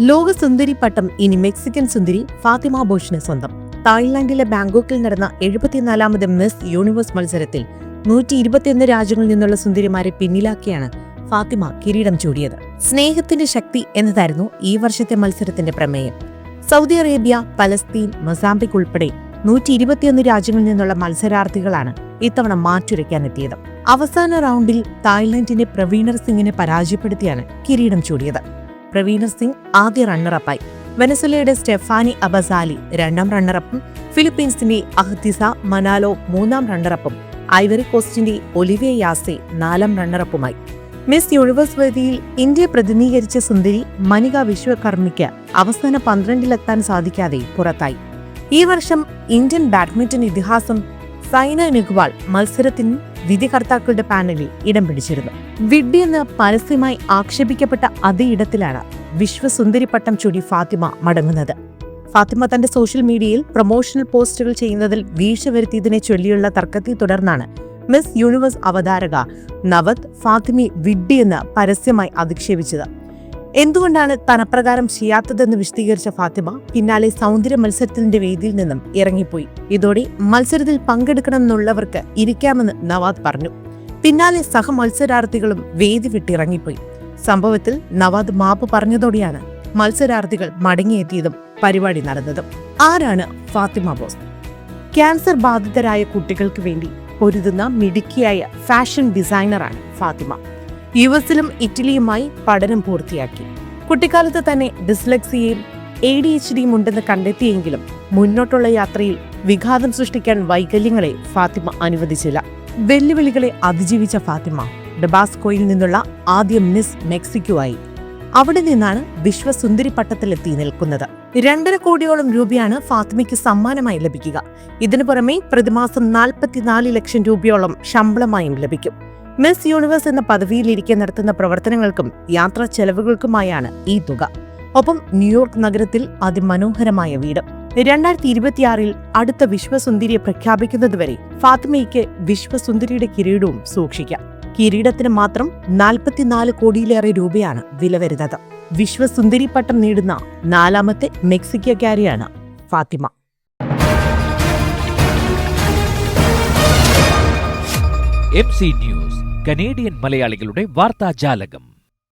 ലോക സുന്ദരി പട്ടം ഇനി മെക്സിക്കൻ സുന്ദരി ഫാത്തിമ ബോഷിന് സ്വന്തം. തായ്ലാന്റിലെ ബാങ്കോക്കിൽ നടന്ന എഴുപത്തിനാലാമത് മിസ് യൂണിവേഴ്സ് മത്സരത്തിൽ നൂറ്റി ഇരുപത്തിയൊന്ന് രാജ്യങ്ങളിൽ നിന്നുള്ള സുന്ദരിമാരെ പിന്നിലാക്കിയാണ് ഫാത്തിമ കിരീടം ചൂടിയത്. സ്നേഹത്തിന്റെ ശക്തി എന്നതായിരുന്നു ഈ വർഷത്തെ മത്സരത്തിന്റെ പ്രമേയം. സൗദി അറേബ്യ പലസ്തീൻ മൊസാംബിക് ഉൾപ്പെടെ നൂറ്റി ഇരുപത്തിയൊന്ന് രാജ്യങ്ങളിൽ നിന്നുള്ള മത്സരാർത്ഥികളാണ് ഇത്തവണ മാറ്റുരയ്ക്കാനെത്തിയത്. അവസാന റൗണ്ടിൽ തായ്ലൻഡിന്റെ പ്രവീണർ സിംഗിനെ പരാജയപ്പെടുത്തിയാണ് കിരീടം ചൂടിയത്. പ്രവീണർ സിംഗ് ആദ്യ റണ്ണറപ്പായി വെനസുലയുടെ സ്റ്റെഫാനി അബസാലി രണ്ടാം റണ്ണറപ്പും ഫിലിപ്പീൻസിന്റെ അഹ്തിസ മനാലോ മൂന്നാം റണ്ണറപ്പും ഐവറി കോസ്റ്റിന്റെ ഒലിവിയ യാസെ നാലാം റണ്ണറപ്പുമായി മിസ് യൂണിവേഴ്സ് വേദിയിൽ ഇന്ത്യ പ്രതിനിധീകരിച്ച സുന്ദരി മനിക വിശ്വകർമ്മിക്ക് അവസാന പന്ത്രണ്ടിലെത്താൻ സാധിക്കാതെ പുറത്തായി. ഈ വർഷം ഇന്ത്യൻ ബാഡ്മിന്റൺ ഇതിഹാസം സൈന നെഹ്വാൾ മത്സരത്തിന് വിധികർത്താക്കളുടെ പാനലിൽ ഇടം പിടിച്ചിരുന്നു. വിഡ്ഢി എന്ന് പരസ്യമായി ആക്ഷേപിക്കപ്പെട്ട അതേ ഇടത്തിലാണ് വിശ്വസുന്ദരി പട്ടം ചൂടി ഫാത്തിമ മടങ്ങുന്നത്. ഫാത്തിമ തന്റെ സോഷ്യൽ മീഡിയയിൽ പ്രൊമോഷണൽ പോസ്റ്റുകൾ ചെയ്യുന്നതിൽ വീഴ്ച വരുത്തിയതിനെ ചൊല്ലിയുള്ള തർക്കത്തെ തുടർന്നാണ് മിസ് യൂണിവേഴ്സ് അവതാരക നവത് ഫാത്തിമി വിഡ്ഡി എന്ന് പരസ്യമായി അധിക്ഷേപിച്ചത്. എന്തുകൊണ്ടാണ് തനപ്രകാരം ചെയ്യാത്തതെന്ന് വിശദീകരിച്ച ഫാത്തിമ പിന്നാലെ സൗന്ദര്യ മത്സരത്തിന്റെ വേദിയിൽ നിന്നും ഇറങ്ങിപ്പോയി. ഇതോടെ മത്സരത്തിൽ പങ്കെടുക്കണമെന്നുള്ളവർക്ക് ഇരിക്കാമെന്ന് നവാദ് പറഞ്ഞു. പിന്നാലെ സഹമത്സരാർത്ഥികളും വേദി വിട്ടിറങ്ങിപ്പോയി. സംഭവത്തിൽ നവാദ് മാപ്പ് പറഞ്ഞതോടെയാണ് മത്സരാർത്ഥികൾ മടങ്ങിയെത്തിയതും പരിപാടി നടന്നതും. ആരാണ് ഫാത്തിമ ബോസ്? ക്യാൻസർ ബാധിതരായ കുട്ടികൾക്ക് വേണ്ടി പൊരുതുന്ന മിടുക്കിയായ ഫാഷൻ ഡിസൈനറാണ് ഫാത്തിമ. യു എസിലും ഇറ്റലിയുമായി പഠനം പൂർത്തിയാക്കി. കുട്ടിക്കാലത്ത് തന്നെ ഡിസ്ലെക്സിയയും എ ഡി എച്ച് ഡിയും ഉണ്ടെന്ന് കണ്ടെത്തിയെങ്കിലും മുന്നോട്ടുള്ള യാത്രയിൽ വിഘാതം സൃഷ്ടിക്കാൻ വൈകല്യങ്ങളെ ഫാത്തിമ അനുവദിച്ചില്ല. വെല്ലുവിളികളെ അതിജീവിച്ച ഫാത്തിമ ഡബാസ്കോയിൽ നിന്നുള്ള ആദ്യ മിസ് മെക്സിക്കോ ആയി അവിടെ നിന്നാണ് വിശ്വസുന്ദരി പട്ടത്തിലെത്തി നിൽക്കുന്നത്. രണ്ടര കോടിയോളം രൂപയാണ് ഫാത്തിമയ്ക്ക് സമ്മാനമായി ലഭിക്കുക. ഇതിനു പുറമെ പ്രതിമാസം നാൽപ്പത്തിനാല് ലക്ഷം രൂപയോളം ശമ്പളമായും ലഭിക്കും. മിസ് യൂണിവേഴ്സ് എന്ന പദവിയിലിരിക്കെ നടത്തുന്ന പ്രവർത്തനങ്ങൾക്കും യാത്രാ ചെലവുകൾക്കുമായാണ് ഈ തുക. ഒപ്പം ന്യൂയോർക്ക് നഗരത്തിൽ അതിമനോഹരമായ വീട്. രണ്ടായിരത്തി ഇരുപത്തിയാറിൽ അടുത്ത വിശ്വസുന്ദരിയെ പ്രഖ്യാപിക്കുന്നതുവരെ ഫാത്തിമയ്ക്ക് വിശ്വസുന്ദരിയുടെ കിരീടവും സൂക്ഷിക്കാം. കിരീടത്തിന് മാത്രം നാൽപ്പത്തിനാല് കോടിയിലേറെ രൂപയാണ് വില വരുന്നത്. വിശ്വസുന്ദരി പട്ടം നേടുന്ന നാലാമത്തെ മെക്സിക്കോക്കാരിയാണ് Fatima. M C news Canadian മലയാളികളുടെ വാർത്താജാലകം.